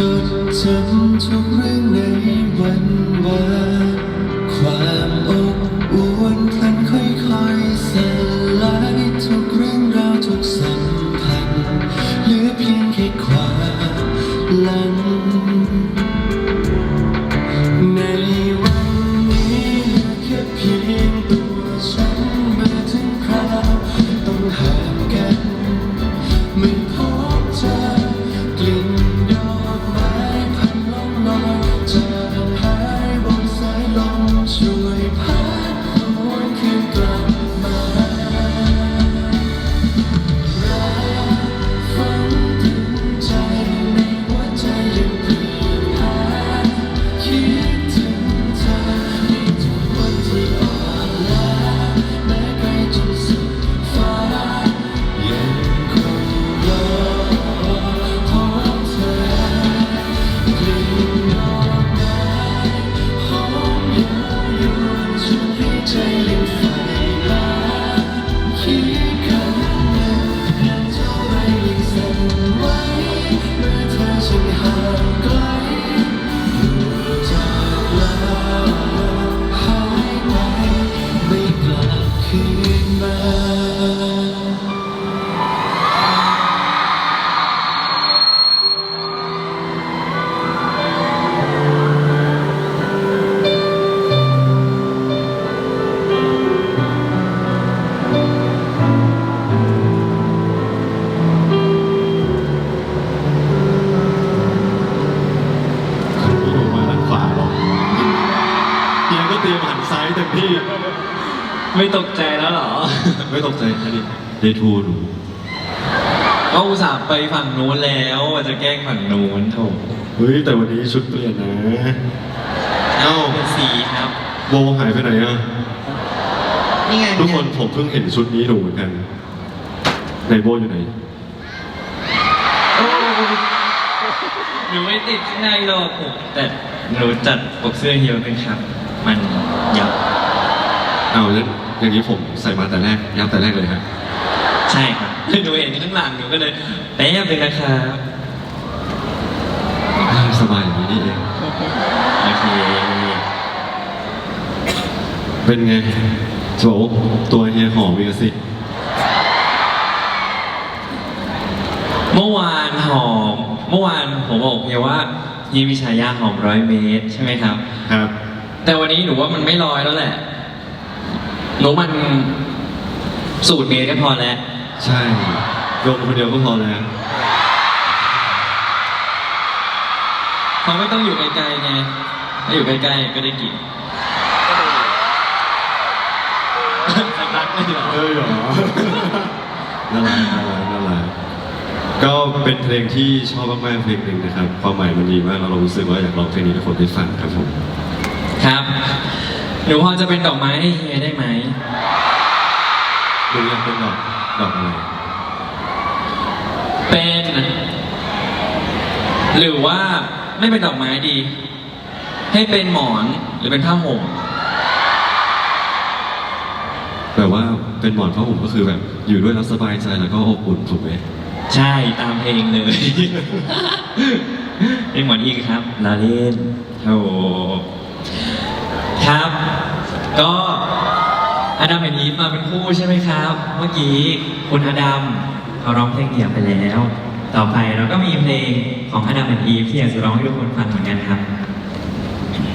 ยังจดจำทุกเรื่องในวันวานความอบอวนพลันค่อยๆสลายทุกเรื่องราวทุกสัมพันธ์เหลือเพียงแค่ความลัง ไม่ตกใจแล้วเหรอ ไม่ตกใจอันนี้เดทูหนูก็อุตส่าห์ไปฝั่งนู้นแล้วว่าจะแกล้งฝั่งนู้นโถเฮ้ยแต่วันนี้ชุดเปลี่ยนนะเอ้าเป็นสีครับ โบหายไปไหนอะนี่ไงทุกคนผมเพิ่งเห็นชุดนี้หนูเหมือนกันไหนโบอยู่ไหนหนูไม่ติดข้างในหรอกผมแต่หนูจัดปกเสื้อเฮียวเป็นครับ มันยับเอาแล้ว อย่างนี้ผมใส่มาแต่แรกยับแต่แรกเลยฮะใช่ครับหนูเห็นข้างหลังหนูก็เลยแป๊บนึงนะครับสบายอย่างนี้นี่เองโอเคเป็นไงโจตัวเฮียหอมมีกสิเมื่อวานหอม เมื่อวานผมบอกเฮียว่าเฮียมีฉายาหอมร้อยเมตรใช่ไหมครับ ครับ แต่วันนี้หนูว่ามันไม่ลอยแล้วแหละ หนูมันสูตรเมตรก็พอแล้ว ใช่โยมคนเดียวก็พอแล้วเขาไม่ต้องอยู่ไกลๆไงถ้าอยู่ใกล้ๆก็ได้กินสักพักไม่เหรอเอ้ยเหรอน่ารักน่ารักน่ารักก็เป็นเพลงที่ชอบมากๆเพลงหนึ่งนะครับ ความหมายมันดีมากแล้วเรารู้สึกว่าอยากร้องเพลงนี้ให้คนได้ฟังครับผม ครับ หนูพอจะเป็นดอกไม้ให้เฮียได้ไหมหรืออยากเป็นดอกดอกอะไรเป็น หรือว่าไม่เป็นดอกไม้ดี ให้เป็นหมอนหรือเป็นผ้าห่มแบบว่าเป็นหมอนผ้าห่มก็คือแบบ อยู่ด้วยแล้วสบายใจแล้วก็อบอุ่นถูกไหมใช่ตามเพลงเลย เป็นหมอนอีกครับลาเล่นโอ้โหครับ ก็อดัมแอนอีฟมาเป็นคู่ใช่ไหมครับ เมื่อกี้คุณอดัมเขาร้องเพลงเดี่ยวไปแล้ว ต่อไปเราก็มีเพลงของอดัมแอนอีฟที่อยากจะร้องให้ทุกคนฟังเหมือนกันครับ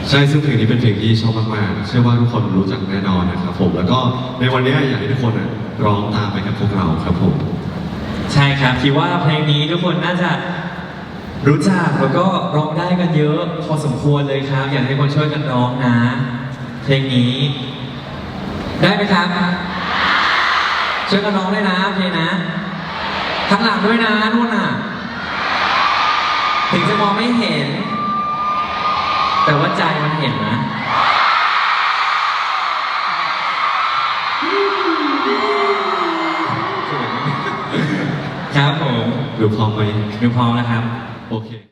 ใช่ซึ่งเพลงนี้เป็นเพลงที่ชอบมากๆเชื่อว่าทุกคนรู้จักแน่นอนนะครับผมแล้วก็ในวันนี้อยากให้ทุกคนอะร้องตามไปกับพวกเราครับผมใช่ครับคิดว่าเพลงนี้ทุกคนน่าจะรู้จักแล้วก็ร้องได้กันเยอะพอสมควรเลยครับ อยากให้คนช่วยกันร้องนะ เพลงนี้ ได้ไหมครับช่วยกันร้องด้วยนะเพลงนะข้างหลังด้วยนะนู่นน่ะ ถึงจะมองไม่เห็น แต่ว่าใจมันเห็นนะครับผมหรือพร้อมไหมดูพร้อมแล้วครับ โอเค